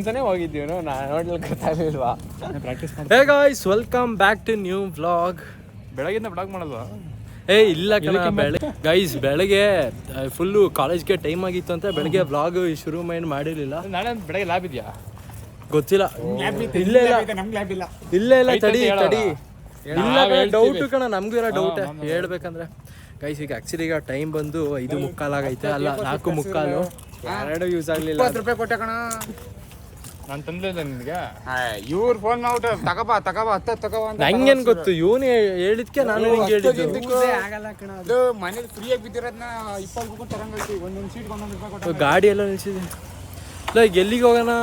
ಅಂತಾನೆ ಹೋಗಿದ್ದೀವಿ ನಾ ನೋಡ್ಲಿಕ್ಕೆ ಗೊತ್ತಾಗ್ಲಿಲ್ವಾ? Practice hey guys welcome back to new vlog ಬೆಳಗಿಂದ ಬ್ಲಾಗ್ ಮಾಡಲ್ವಾ ಏ ಇಲ್ಲ ಗೈಸ್ ಬೆಳಗ್ಗೆ ಫುಲ್ಲು ಕಾಲೇಜ್ಗೆ ಟೈಮ್ ಆಗಿತ್ತು ಅಂತ ಬೆಳಗ್ಗೆ ವ್ಲಾಗ್ ಶುರು ಮೈಂಡ್ ಮಾಡಿರ್ಲಿಲ್ಲ. ನಾಳೆ ಬೆಳಗ್ಗೆ ಲ್ಯಾಬ್ ಇದೆಯಾ? ಗೊತ್ತಿಲ್ಲ. ಇಲ್ಲ ಇಲ್ಲ ಇಲ್ಲ. ಇಲ್ಲ. ಇಲ್ಲ ತಡಿ ತಡಿ. ಇಲ್ಲ ಡೌಟ್ ಕಣ ನಮಗೂ ಇರೋ ಡೌಟ್ ಹೇಳ್ಬೇಕಂದ್ರೆ. ಗೈಸ್ ಈಗ ಆಕ್ಚುಲಿ ಈಗ ಟೈಮ್ ಬಂದು ಐದು ಮುಕ್ಕಾಲಾಗೈತೆ ಅಲ್ಲ ನಾಲ್ಕು ಮುಕ್ಕಾಲು. ಎರಡು ಯೂಸ್ ಆಗ್ಲಿಲ್ಲ. ರೂಪಾಯಿ ಕೊಟ್ಟೆ ಕಣ. ನಾನು ತಂದಿಲ್ಲ ನಿನಗೆ. ಇವ್ರು ಫೋನ್ ಮಾಡ್ಬಿಟ್ಟು ತಗೋಬಾ ತಗೋಬಾ ಅತ್ತ ತಗೋಬಾ ಅಂತ ನಂಗೇನ್ ಗೊತ್ತು ಇವನು ಹೇಳಿದ್ಕೆ ನಾನು ನಿಂಗೆ ಹೇಳಿದ್ದು. ಆಗಲ್ಲ ಕಣ ಅದು. ಮನೇಲಿ ಫ್ರೀಯಾಗಿ ಬಿದ್ದಿರೋದನ್ನ ಇಪ್ಪತ್ತು ರೂಪಾಯಿ ತರಂಗೈತಿ ಒಂದೊಂದು ಸೀಟ್ ಒಂದೊಂದು ರೂಪಾಯಿ ಕೊಟ್ಟು ಗಾಡಿ ಎಲ್ಲ ನಿಲ್ಸಿದೆ. ಇಲ್ಲ ಈಗ ಎಲ್ಲಿಗೆ ಹೋಗೋಣ?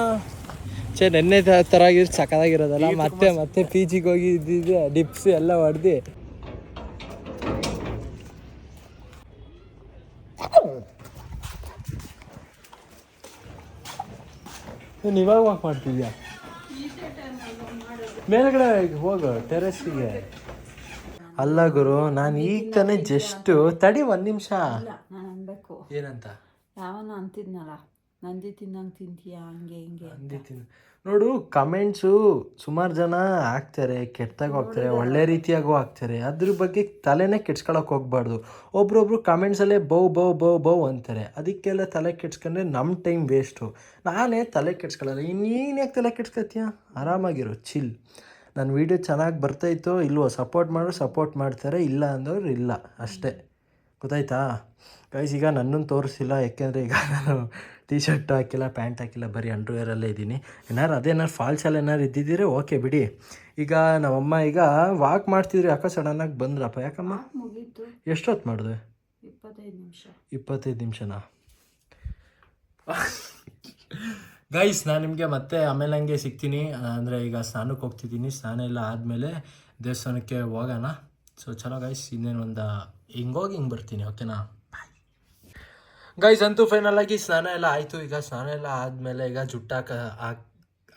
ಚೇ ನೆನ್ನೆ ಥರ ತರ ಆಗಿರ್ ಸಕ್ಕದಾಗಿರೋದಲ್ಲ ಮತ್ತೆ ಮತ್ತೆ ಪಿ ಜಿಗೆ ಹೋಗಿ ಇದ್ದಿದ್ದೆ ಡಿಪ್ಸ್ ಎಲ್ಲ ಹೊಡೆದು. ನೀನು ಇವಾಗ ವಾಕ್ ಮಾಡ್ತಿದ್ಯಾ? ಮೇಲ್ಗಡೆ ಹೋಗು ಟೆರೆಸ್ಸಿಗೆ ಅಲ್ಲ ಗುರು ನಾನು ಈಗ ತಾನೇ ಜಸ್ಟ್ ತಡಿ ಒಂದು ನಿಮಿಷ. ಏನಂತ? ಯಾವನ ಅಂತಿದ್ನಲ್ಲ. ನಂದಿ ತಿನ್ನಂಗೆ ತಿಂತೀಯಾ? ಹಂಗೆ ಹಿಂಗೆ ನಂದಿ ನೋಡು ಕಮೆಂಟ್ಸು ಸುಮಾರು ಜನ ಹಾಕ್ತಾರೆ ಕೆಟ್ಟದಾಗ ಹೋಗ್ತಾರೆ ಒಳ್ಳೆ ರೀತಿಯಾಗೂ ಹಾಕ್ತಾರೆ. ಅದ್ರ ಬಗ್ಗೆ ತಲೆನೇ ಕೆಡ್ಸ್ಕೊಳಕ್ಕೆ ಹೋಗ್ಬಾರ್ದು. ಒಬ್ರೊಬ್ರು ಕಮೆಂಟ್ಸಲ್ಲೇ ಬೌ ಬೌ ಬೌ ಬೌ ಅಂತಾರೆ. ಅದಕ್ಕೆಲ್ಲ ತಲೆ ಕೆಡ್ಸ್ಕೊಂಡ್ರೆ ನಮ್ಮ ಟೈಮ್ ವೇಸ್ಟು ನಾನೇ ತಲೆ ಕೆಡ್ಸ್ಕೊಳ್ಳಲ್ಲ ಇನ್ನೇನು ಯಾಕೆ ತಲೆ ಕೆಡ್ಸ್ಕೊತೀಯ? ಆರಾಮಾಗಿರು ಚಿಲ್ ನನ್ನ ವೀಡಿಯೋ ಚೆನ್ನಾಗಿ ಬರ್ತಾಯಿತ್ತೋ ಇಲ್ವೋ ಸಪೋರ್ಟ್ ಮಾಡೋ ಸಪೋರ್ಟ್ ಮಾಡ್ತಾರೆ. ಇಲ್ಲ ಅಂದವ್ರು ಇಲ್ಲ ಅಷ್ಟೇ. ಗೊತ್ತಾಯ್ತಾ? ಗೈಸ್ ಈಗ ನನ್ನನ್ನು ತೋರಿಸಿಲ್ಲ ಯಾಕೆಂದರೆ ಈಗ ನಾನು ಟೀ ಶರ್ಟ್ ಹಾಕಿಲ್ಲ ಪ್ಯಾಂಟ್ ಹಾಕಿಲ್ಲ ಬರೀ ಅಂಡರ್ವೇರಲ್ಲೇ ಇದ್ದೀನಿ. ಏನಾರು ಅದೇನಾರು ಫಾಲ್ಸಲ್ಲಿ ಏನಾರು ಇದ್ದಿದ್ದೀರಿ? ಓಕೆ ಬಿಡಿ. ಈಗ ನಮ್ಮಮ್ಮ ಈಗ ವಾಕ್ ಮಾಡ್ತಿದ್ರು ಯಾಕೋ ಸಡನ್ನಾಗಿ ಬಂದ್ರಪ್ಪ. ಯಾಕಮ್ಮ? ಎಷ್ಟೊತ್ತು ಮಾಡಿದೆ? ಇಪ್ಪತ್ತೈದು ನಿಮಿಷ. ಇಪ್ಪತ್ತೈದು ನಿಮಿಷನಾ? ಗೈಸ್ ನಾನು ನಿಮಗೆ ಮತ್ತೆ ಆಮೇಲೆ ಹಂಗೆ ಸಿಗ್ತೀನಿ. ಅಂದರೆ ಈಗ ಸ್ನಾನಕ್ಕೆ ಹೋಗ್ತಿದ್ದೀನಿ. ಸ್ನಾನ ಎಲ್ಲ ಆದಮೇಲೆ ದೇವಸ್ಥಾನಕ್ಕೆ ಹೋಗೋಣ. ಸೊ ಚಲೋ ಗೈಸ್ ಇನ್ನೇನು ಒಂದು ಹಿಂಗೋಗಿ ಹಿಂಗೆ ಬರ್ತೀನಿ ಓಕೆನಾ ಗೈಸ್ ಅಂತೂ ಫೈನಲ್ ಆಗಿ ಸ್ನಾನ ಎಲ್ಲ ಆಯಿತು. ಈಗ ಸ್ನಾನ ಎಲ್ಲ ಆದಮೇಲೆ ಈಗ ಜುಟ್ಟಾಕ ಹಾಕಿ, ಹಾಕ್,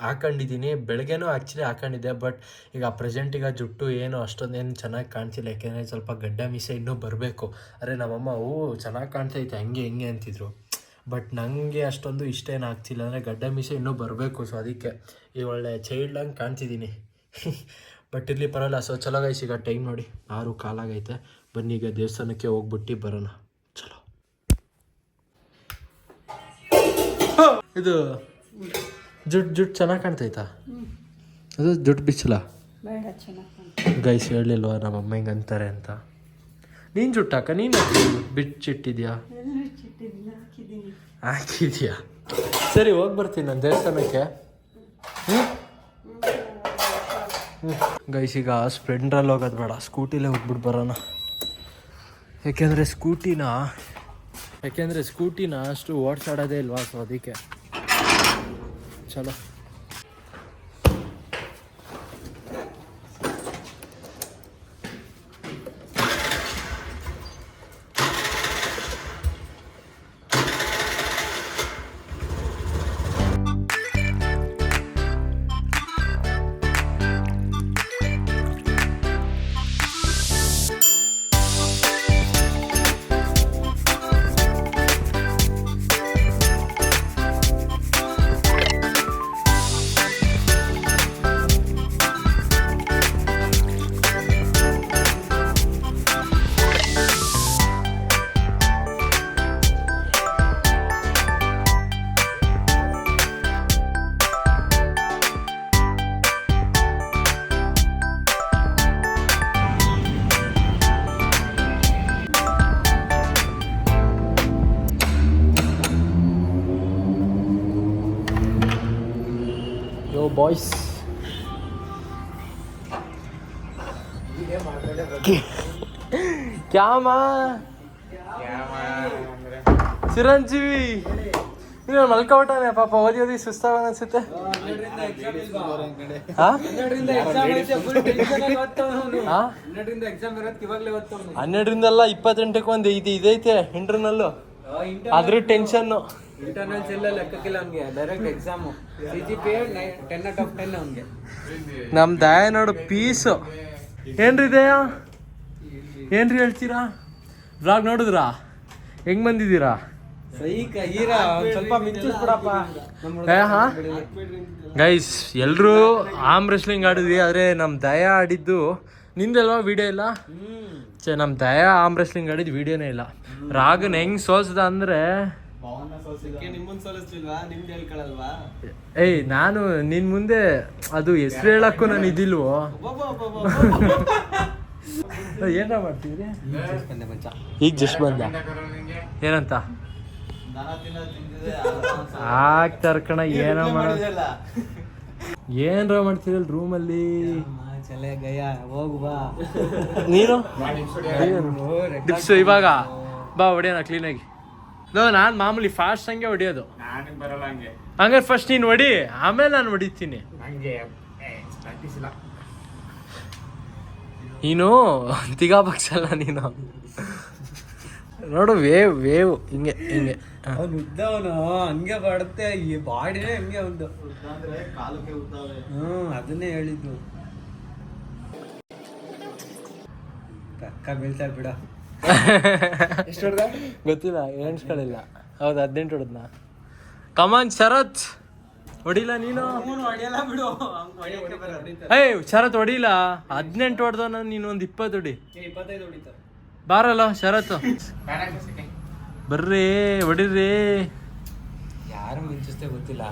ಹಾಕೊಂಡಿದ್ದೀನಿ. ಬೆಳಗ್ಗೆನೂ ಆ್ಯಕ್ಚುಲಿ ಹಾಕೊಂಡಿದ್ದೆ ಬಟ್ ಈಗ ಪ್ರೆಸೆಂಟ್ ಈಗ ಜುಟ್ಟು ಏನು ಅಷ್ಟೊಂದೇನು ಚೆನ್ನಾಗಿ ಕಾಣ್ತಿಲ್ಲ ಯಾಕೆಂದರೆ ಸ್ವಲ್ಪ ಗಡ್ಡ ಮೀಸೆ ಇನ್ನೂ ಬರಬೇಕು. ಅರೆ ನಮ್ಮಮ್ಮ ಹೂ ಚೆನ್ನಾಗಿ ಕಾಣ್ತೈತೆ ಹಂಗೆ, ಹಿಂಗೆ ಅಂತಿದ್ರು. ಬಟ್ ನನಗೆ ಅಷ್ಟೊಂದು ಇಷ್ಟ ಏನು ಆಗ್ತಿಲ್ಲ. ಅಂದರೆ ಗಡ್ಡ ಮೀಸೆ ಇನ್ನೂ ಬರಬೇಕು ಸೊ ಅದಕ್ಕೆ ಈ ಒಳ್ಳೆ ಚೈಲ್ಡ್ ಹಂಗೆ ಕಾಣ್ತಿದ್ದೀನಿ. ಬಟ್ ಇರಲಿ ಪರವಾಗಿಲ್ಲ ಸೊ ಚಲೋ ಗೈಸ್ ಈಗ ಟೈಮ್ ನೋಡಿ. ಆರು ಕಾಲಾಗೈತೆ. ಬನ್ನಿ, ಈಗ ದೇವಸ್ಥಾನಕ್ಕೆ ಹೋಗ್ಬಿಟ್ಟು ಬರೋಣ. ಇದು ಜುಟ್ ಜುಟ್ ಚೆನ್ನಾಗಿ ಕಾಣ್ತೈತಾ? ಅದು ಜುಟ್ ಬಿಚ್ಚಲ ಬೇಡ ಚೆನ್ನಾಗಿ ಗೈಸ್ ಹೇಳಲಿಲ್ವ? ನಮ್ಮ ಅಮ್ಮ ಹಿಂಗೆ ಅಂತಾರೆ ಅಂತ. ನೀನು ಜುಟ್ಟಾಕ ನೀನು ಬಿಚ್ಚಿಟ್ಟಿದ್ಯಾ ಹಾಕಿದ್ಯಾ? ಸರಿ ಹೋಗಿ ಬರ್ತೀನಿ ನಾನು ದೇವಸ್ಥಾನಕ್ಕೆ. ಹ್ಞೂ ಗೈಸ್ ಈಗ ಸ್ಪ್ಲೆಂಡ್ರಲ್ಲಿ ಹೋಗೋದು ಬೇಡ. ಸ್ಕೂಟಿಲೇ ಹೋಗ್ಬಿಟ್ಟು ಬರೋಣ. ಯಾಕೆಂದರೆ ಸ್ಕೂಟಿನ ಯಾಕೆಂದರೆ ಸ್ಕೂಟಿನ ಅಷ್ಟು ಓಡಿಸಾಡೋದೇ ಇಲ್ವಾ ಸೊ ಅದಕ್ಕೆ. ಚಲೋ ಬಾಯ್ಸ್ ಕ್ಯಾಮ ಚಿರಂಜೀವಿ ನೀನು ಮಲ್ಕೊಬಿಟ್ಟಾನೆ, ಪಾಪ ಓದಿ ಓದಿ ಸುಸ್ತಾವ ಅನ್ಸುತ್ತೆ. ಹನ್ನೆರಡರಿಂದ ಇಪ್ಪತ್ತೆಂಟಕ್ಕೆ ಒಂದು ಇದು ಇದೈತೆ ಇಂಟರ್ನಲ್ಲು ಅದ್ರ ಟೆನ್ಷನ್ನು ಇಂಟರ್ನಲ್ಸ್ ಎಲ್ಲ ಲೆಕ್ಕಕ್ಕಿಲ್ಲ ಅವ್ನಿಗೆ direct exam C G P ten out of ten ಅವ್ನಿಗೆ. ನಮ್ಮ ದಯ ನೋಡು ಪೀಸು ಏನ್ರಿ ದಯ ಏನ್ರಿ ಹೇಳ್ತೀರಾ? ಬ್ಲಾಗ್ ನೋಡಿದ್ರಾ? ಹೆಂಗ್ ಬಂದಿದ್ದೀರಾ? ಗೈಸ್ ಎಲ್ಲರೂ ಆಮ್ ರೆಸ್ಲಿಂಗ್ ಆಡಿದ್ವಿ ಆದರೆ ನಮ್ಮ ದಯಾ ಆಡಿದ್ದು ನಿಂದಲ್ವಾ ವಿಡಿಯೋ ಇಲ್ಲ ಚೆ ನಮ್ಮ ದಯಾ ಆಮ್ ರೆಸ್ಲಿಂಗ್ ಆಡಿದ್ದು ವಿಡಿಯೋನೇ ಇಲ್ಲ. ರಾಗನ್ ಹೆಂಗ್ ಸೋಸದ ಅಂದ್ರೆ ಏಯ್ ನಾನು ನಿನ್ ಮುಂದೆ ಅದು ಹೆಸರು ಹೇಳಕ್ಕೂ ನಾನು ಇದಿಲ್ವೋ? ಏನ ಮಾಡ್ತೀವಿ ಈಗ ಜಸ್ಟ್ ಬಂದ ಏನಂತ? ಆಗ್ತಾರ ಕಣ ಏನೋ ಮಾಡ ಏನ್ರ ಮಾಡ್ತಿರಲ್ ರೂಮಲ್ಲಿ? ಚಲೆ ಗಯ ಹೋಗು ಬಾ. ನೀನು? ಇವಾಗ. ಬಾ ಹೊಡೆಯೋಣ ಕ್ಲೀನಾಗಿ ನಾನು ಮಾಮೂಲಿ ಫಾಸ್ಟ್ ಹಂಗೆ ಹೊಡಿಯೋದು. ನನಗೆ ಬರಲ್ಲ ಹಂಗೆ. ಹಂಗಾರೆ ಫಸ್ಟ್ ನೀನು ಹೊಡಿ ಆಮೇಲೆ ನಾನು ಹೊಡಿತೀನಿ. ಹಂಗೆ ಪ್ರಾಕ್ಟೀಸ್ ಇಲ್ಲ. ನೀನು ತಿಗಾ ಬಗ್ಸಲ್ಲ ನೀನು. ನೋಡು ವೇವ್ ವೇವ್ ಹಿಂಗೆ ಹಿಂಗೆ. ಅವ್ನು ಉದ್ದವನು ಹಂಗೆ ಬಡುತ್ತೆ ಈ ಬಾಡಿನೇ ಹಂಗೆ ಒಂದು. ಹ್ಞೂ ಅದನ್ನೇ ಹೇಳಿದ್ದು. ಪಕ್ಕ ಬೀಳ್ತಾರೆ ಬಿಡ. ಗೊತ್ತಿಲ್ಲ ಎಣಿಸ್ಕೊಳ್ಳಿಲ್ಲ ಹೌದು ಹದಿನೆಂಟು ಹೊಡೆದ್ನ? ಕಮಾನ್ ಶರತ್! ಹೊಡಿಲ್ಲ ನೀನು? ಬಿಡು ಏಯ್ ಶರತ್ ಹೊಡಿಲ್ಲ ಹದಿನೆಂಟು ಹೊಡೆದ ನೀನು ಒಂದು ಇಪ್ಪತ್ತು ಹೊಡಿ. ಬಾರಲ್ಲ ಶರತ್? ಬರ್ರಿ ಹೊಡಿರಿ. ಯಾರು ಮಿಂಚಿಸ್ತೇ ಗೊತ್ತಿಲ್ಲ.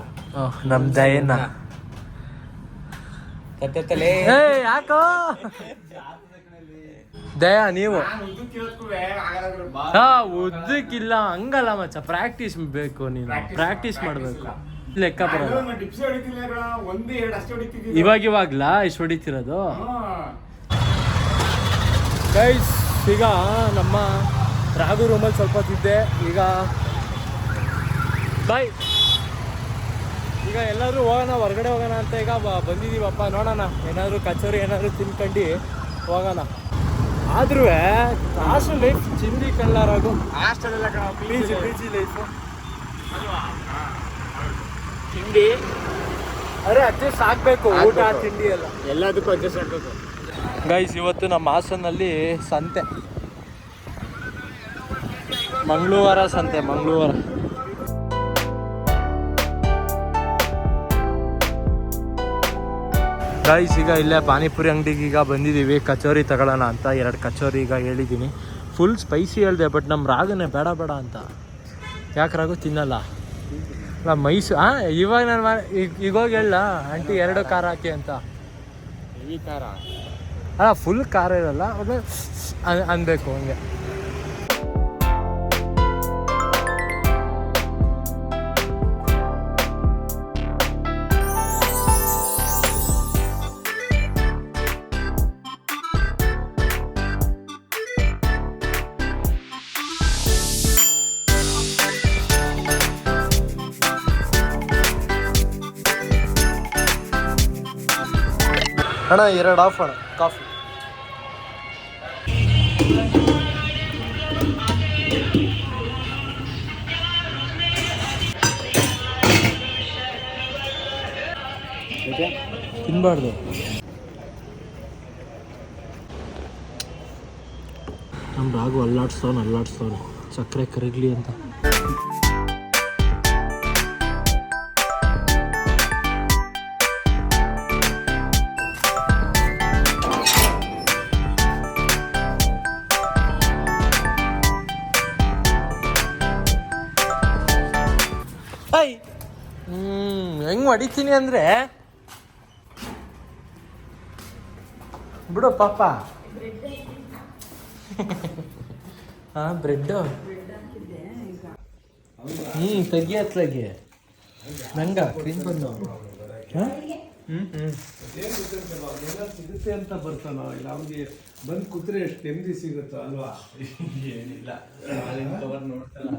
ಓಹ್ ನಮ್ ಏ ಯಾಕೋ? ದಯ ನೀವು. ಹಾ ಉದ್ದಕ್ಕಿಲ್ಲ ಹಂಗಲ್ಲ ಮಚ್ಚ. ಪ್ರಾಕ್ಟೀಸ್ ಬೇಕು ನೀನು. ಪ್ರಾಕ್ಟೀಸ್ ಮಾಡ್ಬೇಕು. ಲೆಕ್ಕ ಬರಲ್ಲ. ಇವಾಗ ಇವಾಗ್ಲಾ? ಇಷ್ಟು ಹೊಡಿತಿರೋದು? ಗೈಸ್ ಈಗ ನಮ್ಮ ರಾಘು ರೂಮಲ್ಲಿ ಸ್ವಲ್ಪ ಹೊತ್ತಿದ್ದೆ ಈಗ ಬಾಯ್ ಈಗ ಎಲ್ಲರೂ ಹೋಗೋಣ ಹೊರಗಡೆ ಹೋಗೋಣ ಅಂತ ಈಗ ಬಂದಿದ್ದೀವಪ್ಪ. ನೋಡೋಣ. ಏನಾದರೂ ಕಚೋರಿ ಏನಾದರೂ ತಿನ್ಕೊಂಡು ಹೋಗೋಣ. ಆದ್ರೂ ಕಾಸು ಲೈಫ್ ಚಿಂದಿ ಕಳ್ಳಾರಾಗು. ಹಾಸ್ಟೆಲ್ ಎಲ್ಲ ಕಣ P G P G life ತಿಂಡಿ? ಅರೆ ಅಡ್ಜಸ್ಟ್ ಆಗಬೇಕು ಊಟ ತಿಂಡಿ ಎಲ್ಲ. ಎಲ್ಲದಕ್ಕೂ ಅಡ್ಜಸ್ಟ್ ಆಗ್ಬೇಕು. ಗೈಸ್ ಇವತ್ತು ನಮ್ಮ ಹಾಸನಲ್ಲಿ ಸಂತೆ. ಮಂಗಳವಾರ ಸಂತೆ ಮಂಗಳವಾರ. ಗೈಸ್ ಈಗ ಇಲ್ಲೇ ಪಾನಿಪುರಿ ಅಂಗಡಿಗೆ ಈಗ ಬಂದಿದ್ದೀವಿ. ಕಚೋರಿ ತಗೊಳ್ಳೋಣ ಅಂತ ಎರಡು ಕಚೋರಿ ಈಗ ಹೇಳಿದ್ದೀನಿ. ಫುಲ್ ಸ್ಪೈಸಿ ಹೇಳಿದೆ ಬಟ್ ನಮ್ಮ ರಾಗನೇ ಬೇಡ ಬೇಡ ಅಂತ. ಯಾಕೆ ರಾಗು? ತಿನ್ನಲ್ಲ. ಅಲ್ಲ ಮೈಸೂ ಹಾಂ ಇವಾಗ ನಾನು ಈಗ ಈಗ ಹೋಗಿ ಹೇಳ ಆಂಟಿ ಎರಡು ಖಾರ ಹಾಕಿ ಅಂತ. ಈ ಕಾರ ಅಲ್ಲ ಫುಲ್ ಖಾರ ಇರಲ್ಲ ಅದು ಅನ್- ಅನ್ಬೇಕು ಹಂಗೆ. ಅಣ್ಣ ಎರಡು ಆಫ್ ಅಣ್ಣ ಕಾಫಿ ತಿನ್ನಬಾರ್ದು ನಮ್ಮ ರಾಗು ಅಲ್ಲಾಡ್ಸೋನು ಅಲ್ಲಾಡ್ಸೋನು. ಸಕ್ಕರೆ ಕರಗಲಿ ಅಂತ. ಹೊಡಿತೀನಿ ಅಂದ್ರೆ ಬಿಡು ಪಾಪ. ಹಾ ಬ್ರೆಡ್ ಹ್ಮ್ ತೆಗಿ ಹತ್ಲಾಗೆ ನಂಗ ಕ್ರೀಮ್ ಬಂದು. ಹ್ಮ್? ಹ್ಮ್ ಸಿಗುತ್ತೆ ಅಂತ ಬರ್ತಾನೋ ಇಲ್ಲ ಅವ್ನಿಗೆ ಬಂದು ಕೂತ್ರೆ ಎಷ್ಟು ನೆಮ್ಮದಿ ಸಿಗುತ್ತೋ ಅಲ್ವಾ? ಏನಿಲ್ಲ. ಕವರ್ ನೋಡ್ತಲ್ಲ.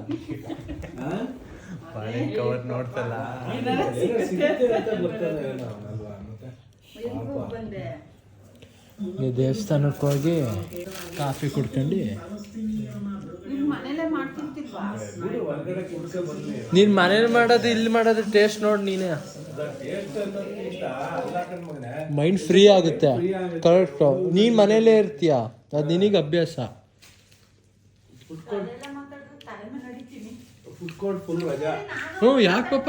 ಕವರ್ ನೋಡ್ತಲ್ಲ. ಏನೋ ಸಿಗುತ್ತೆ ಅಂತ ಬರ್ತಾನೆ ಅಲ್ವಾ? ಮತ್ತೆ? ಬಂದೆ. ನೀವು ದೇವಸ್ಥಾನಕ್ಕೆ ಹೋಗಿ ಕಾಫಿ ಕುಡ್ಕೊಂಡು ನೀನು ಮನೇಲಿ ಮಾಡೋದು ಇಲ್ಲಿ ಮಾಡೋದು ಟೇಸ್ಟ್ ನೋಡಿ ನೀನೇ. ಮೈಂಡ್ ಫ್ರೀ ಆಗುತ್ತೆ. ಕರೆಕ್ಟ್ ನೀ ಮನೇಲೇ ಇರ್ತೀಯ? ಅದು ನಿನಗೆ ಅಭ್ಯಾಸ. ಹ್ಞೂ ಯಾಕೆ ಪಾಪ?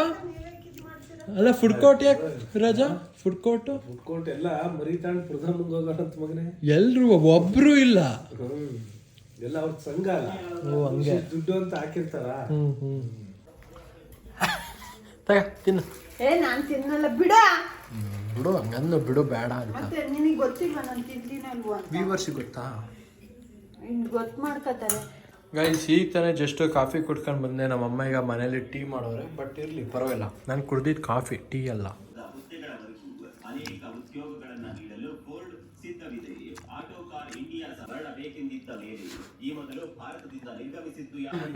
ಅಲ್ಲ ಫುಡ್ ಕೋರ್ಟ್ ಯಾಕೆ ರಜಾ? ಫುಡ್ ಕೋರ್ಟು ಫುಡ್ ಕೋರ್ಟ್ ಎಲ್ಲ ಮರಿತಾಂಡ್ ಪ್ರಧಾನ ಅಂತ ಮಗನೇ ಎಲ್ರು ಒಬ್ರು ಇಲ್ಲ. ಎಲ್ಲ ಅವ್ರ ಸಂಘ ಅಲ್ಲ. ದುಡ್ಡು ಅಂತ ಹಾಕಿರ್ತಾರ. ಹ್ಮ್ ಹ್ಮ್. ತಗ ತಿನ್ನು. ಏ ನಾನು ತಿನ್ನಲ್ಲ ಬಿಡ. ಬಿಡು ಹಂಗಂದು ಬಿಡು ಬೇಡ ಅಂತ. ಮತ್ತೆ ನಿನಗೆ ಗೊತ್ತಿಲ್ಲ ನಾನು ತಿಂತೀನಲ್ವ ಅಂತ? ವ್ಯೂವರ್ಸಿಗೆ ಗೊತ್ತಾ? ಇನ್ನು ಗೊತ್ತು ಮಾಡ್ಕೋತಾರೆ. ಗೈಸ್ ಈಗ ತಾನೇ ಜಸ್ಟ್ ಕಾಫಿ ಕುಡ್ಕೊಂಡು ಬಂದೆ. ನಮ್ಮ ಅಮ್ಮ ಈಗ ಮನೇಲಿ ಟೀ ಮಾಡೋರೆ ಬಟ್ ಇರಲಿ ಪರವಾಗಿಲ್ಲ. ನಾನು ಕುಡ್ದಿದ್ದು ಕಾಫಿ ಟೀ ಅಲ್ಲ.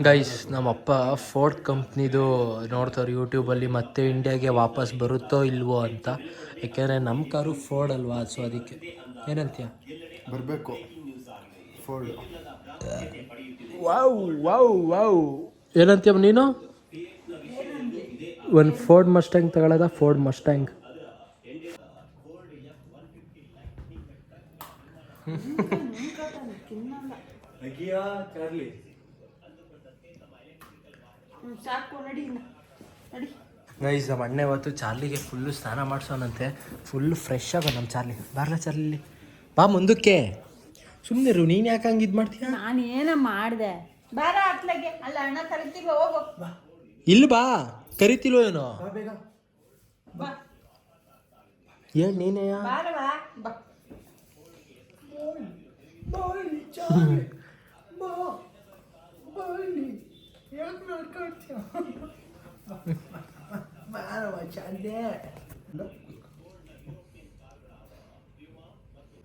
ಗೈಸ್ ನಮ್ಮಪ್ಪ ಫೋರ್ಡ್ ಕಂಪ್ನಿದು ನೋಡ್ತಾರೆ ಯೂಟ್ಯೂಬಲ್ಲಿ ಮತ್ತೆ ಇಂಡಿಯಾಗೆ ವಾಪಸ್ ಬರುತ್ತೋ ಇಲ್ವೋ ಅಂತ. ಯಾಕೆಂದರೆ ನಮ್ಮ ಕಾರು ಫೋರ್ಡ್ ಅಲ್ವಾ? ಸೊ ಅದಕ್ಕೆ. ಏನಂತೀಯ? ಬರಬೇಕು. ಫೋರ್ಡ್ ವಾವ್ ವಾವ್ ವಾವ್ ಏನಂತೀಯ ನೀನು? ಒಂದು ಫೋರ್ಡ್ ಮಸ್ಟ್ಯಾಂಗ್ ತಗೊಳ್ಳೋದ ಫೋರ್ಡ್ ಮಸ್ಟ್ಯಾಂಗ್ ಹ್ಞೂ ಸಾಕು ನಡಿ. ನಡಿ. ಗೈಸ್ ನಮ್ಮ ಅಣ್ಣ ಇವತ್ತು ಚಾರ್ಲಿಗೆ ಫುಲ್ಲು ಸ್ನಾನ ಮಾಡಿಸೋನಂತೆ. ಫುಲ್ ಫ್ರೆಶ್ ಆಗ ನಮ್ಮ ಚಾರ್ಲಿ. ಬಾರ್ಲ ಚಾರ್ಲಿ. ಬಾ ಮುಂದಕ್ಕೆ. ಸುಮ್ಮನೆ ರು ನೀನು ಯಾಕೆ ಹಂಗೆ ಇದು ಮಾಡ್ತೀಯ? ನಾನು ಏನ ಮಾಡಿದೆ. ಬಾರ ಅತ್ಲಗೆ. ಅಲ್ಲ ಅಣ್ಣ ಕರಿತೀವಿ ಹೋಗು. ಇಲ್ಲಿ ಬಾ ಕರಿತಿಲ್ವೋ ಏನೋ? ಬಾ ಹೇಳಿ ನೀನೇ ಬಾರ ಬಾ ಬಾ.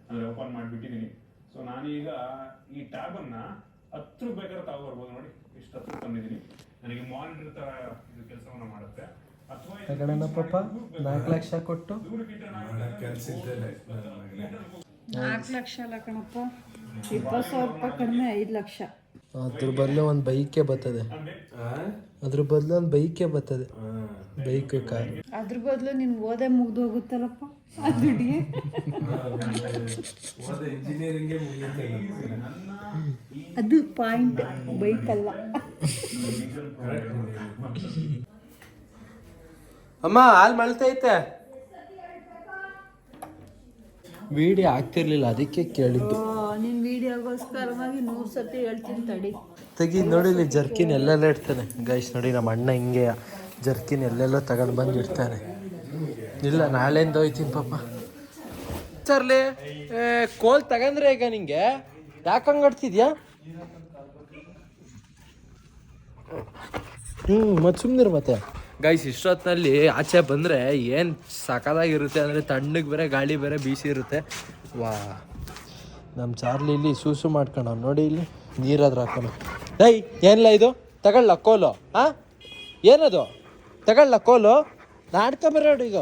ಅಂದ್ರೆ ಓಪನ್ ಮಾಡಿಬಿಟ್ಟಿದ್ದೀನಿ ಸೊ ನಾನೀಗ ಈ ಟ್ಯಾಬನ್ನ ಹತ್ರ ಬೇಕಾದ್ರೆ ತಗೊಬರ್ಬೋದು ನೋಡಿ. ಇಷ್ಟು ಹತ್ರ ತಂದಿದ್ದೀನಿ ನನಗೆ ಮಾನಿಟರ್ ಥರ ಇದು ಕೆಲಸವನ್ನ ಮಾಡುತ್ತೆ. ತಗೊಳ್ಳೋಣ ಪಾಪ ನಾಲ್ಕು ಲಕ್ಷ ಕೊಟ್ಟು. ನಾಲ್ಕು ಲಕ್ಷ ಅಲ್ಲ ಕಣಪ್ಪ. ಇಪ್ಪತ್ತು ಸಾವಿರ ರೂಪಾಯಿ ಕಡಿಮೆ ಐದು ಲಕ್ಷ. ಅದ್ರ ಬದಲು ಒಂದು ಬೈಕೇ ಬರ್ತದೆ. ಅದ್ರ ಬದಲು ಒಂದು ಬೈಕೇ ಬರ್ತದೆ. ಬೈಕ್ ಕಾರ್ ಅದ್ರ ಬದಲು ನಿನ್ ಓದೇ ಮುಗ್ದು ಹೋಗುತ್ತಲ್ಲಪ್ಪ? ಆ ದುಡ್ಡಿಗೆ. ಅದು ಪಾಯಿಂಟ್ ಬೈಕ್ ಅಲ್ಲ. ಅಮ್ಮ ಹಾಲು ಮಳ್ತೈತೆ ವಿಡಿಯೋ ಆಗ್ತಿರ್ಲಿಲ್ಲ ಅದಕ್ಕೆ ಕೇಳಿದ್ದು. ನಿನ್ ವಿಡಿಯೋಗೋಸ್ಕರವಾಗಿ ನೂರು ಸತಿ ಹೇಳ್ತೀನಿ ತಡಿ. ತೆಗಿ, ನೋಡಿ ಇಲ್ಲಿ ಜರ್ಕಿನ್ ಎಲ್ಲೆಲ್ಲ ಇಡ್ತಾನೆ. ಗೈಸ್, ನೋಡಿ ನಮ್ಮ ಅಣ್ಣ ಹಿಂಗೆ ಜರ್ಕಿನ್ ಎಲ್ಲೆಲ್ಲ ತಗೊಂಡು ಬಂದು ಇಡ್ತಾನೆ. ಇಲ್ಲ, ನಾಳೆಯಿಂದ ಹೋಯ್ತೀನಿ ಪಾಪ. ಸರ್ಲಿ ಕೋಲ್ ತಗಂದ್ರೆ ಈಗ ನಿಂಗೆ? ಯಾಕೆ ಹಂಗೆ ಆಡ್ತಿದ್ಯಾ ಹ್ಞೂ ಮತ್ತೆ ಸುಮ್ಮನಿರು ಮತ್ತೆ. ಗೈಸ್ ಇಷ್ಟೊತ್ತಿನಲ್ಲಿ ಆಚೆ ಬಂದರೆ ಏನು ಸಖತ್ತಾಗಿರುತ್ತೆ ಅಂದರೆ ತಣ್ಣಗೆ ಬೇರೆ ಗಾಳಿ ಬೇರೆ ಬೀಸಿ ಇರುತ್ತೆ ವಾ. ನಮ್ಮ ಚಾರ್ಲಿ ಇಲ್ಲಿ ಸೂಸು ಮಾಡ್ಕೊಂಡು ನೋಡಿ ಇಲ್ಲಿ, ನೀರಾದ್ರೂ ಹಾಕೋಣ. ಡೈ ಏನಿಲ್ಲ ಇದು? ತಗೊಳ್ಳ, ಕೋಲು. ಹಾಂ ಏನದು? ತಗೊಳ್ಳ, ಕೋಲು? ನಾಡ್ಕೊಂಬರೋಡು ಈಗ.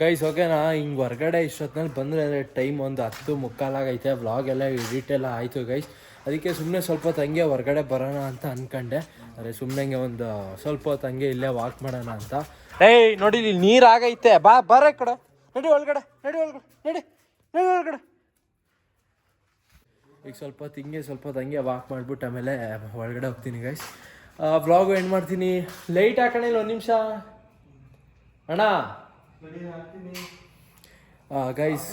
ಗೈಸ್ ಓಕೆನಾ ಹಿಂಗೆ ಹೊರಗಡೆ ಇಷ್ಟೊತ್ತಿನಲ್ಲಿ ಬಂದರೆ ಅಂದರೆ ಟೈಮ್ ಒಂದು ಹತ್ತು ಮುಕ್ಕಾಲಾಗೈತೆ ವ್ಲಾಗ್ ಎಲ್ಲ ಎಡಿಟ್ ಎಲ್ಲ ಆಯಿತು ಗೈಸ್ ಅದಕ್ಕೆ ಸುಮ್ಮನೆ ಸ್ವಲ್ಪ ಹೊತ್ತು ಹಂಗೆ ಹೊರಗಡೆ ಬರೋಣ ಅಂತ ಅಂದ್ಕೊಂಡೆ ಅರೆ ಸುಮ್ಮನೆ ಹಂಗೆ ಒಂದು ಸ್ವಲ್ಪ ಹೊತ್ತು ಹಂಗೆ ಇಲ್ಲೇ ವಾಕ್ ಮಾಡೋಣ ಅಂತ. ಏಯ್, ನೋಡಿ ಇಲ್ಲಿ ನೀರು ಬಾ ಬರ ಕಡೆ. ನಡಿ ಒಳಗಡೆ ನಡಿ ಒಳಗಡೆ, ನಡಿ ನಡಿ ಒಳಗಡೆ. ಈಗ ಸ್ವಲ್ಪ ಹೊತ್ತು ಸ್ವಲ್ಪ ಹೊತ್ತು ಹಂಗೆ ವಾಕ್ ಮಾಡಿಬಿಟ್ಟು ಆಮೇಲೆ ಒಳಗಡೆ ಹೋಗ್ತೀನಿ ಗೈಸ್ ವ್ಲಾಗು ಎಂಡ್ ಮಾಡ್ತೀನಿ. ಲೈಟ್ ಹಾಕೋಣಿಲ್ಲ ಒಂದು ನಿಮಿಷ. ಅಣ್ಣ. ಗೈಸ್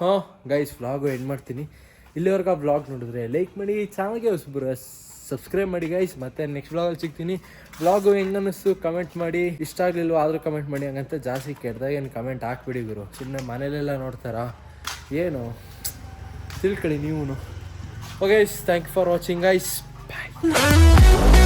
ಹಾಂ ಗೈಸ್ ವ್ಲಾಗು ಎಂಡ್ ಮಾಡ್ತೀನಿ. ಇಲ್ಲಿವರೆಗೂ ಆ ವ್ಲಾಗ್ ನೋಡಿದ್ರೆ ಲೈಕ್ ಮಾಡಿ ಚಾನಲ್ಗೆ ಹೊಸಬ್ರು ಸಬ್ಸ್ಕ್ರೈಬ್ ಮಾಡಿ ಗೈಸ್ ಮತ್ತೆ ನೆಕ್ಸ್ಟ್ ವ್ಲಾಗಲ್ಲಿ ಸಿಗ್ತೀನಿ. ವ್ಲಾಗು ಹೆಂಗೆ ಅನ್ನಿಸ್ತು ಕಮೆಂಟ್ ಮಾಡಿ. ಇಷ್ಟ ಆಗಲಿಲ್ವ ಆದರೂ ಕಮೆಂಟ್ ಮಾಡಿ. ಹಂಗಂತ ಜಾಸ್ತಿ ಕೆಟ್ಟದಾಗ ಏನು ಕಮೆಂಟ್ ಹಾಕ್ಬಿಡಿ ಗುರು. ಸುಮ್ಮನೆ ಮನೇಲೆಲ್ಲ ನೋಡ್ತಾರಾ? ಏನು? ತಿಳ್ಕೊಳ್ಳಿ ನೀವು okay thank you for watching guys bye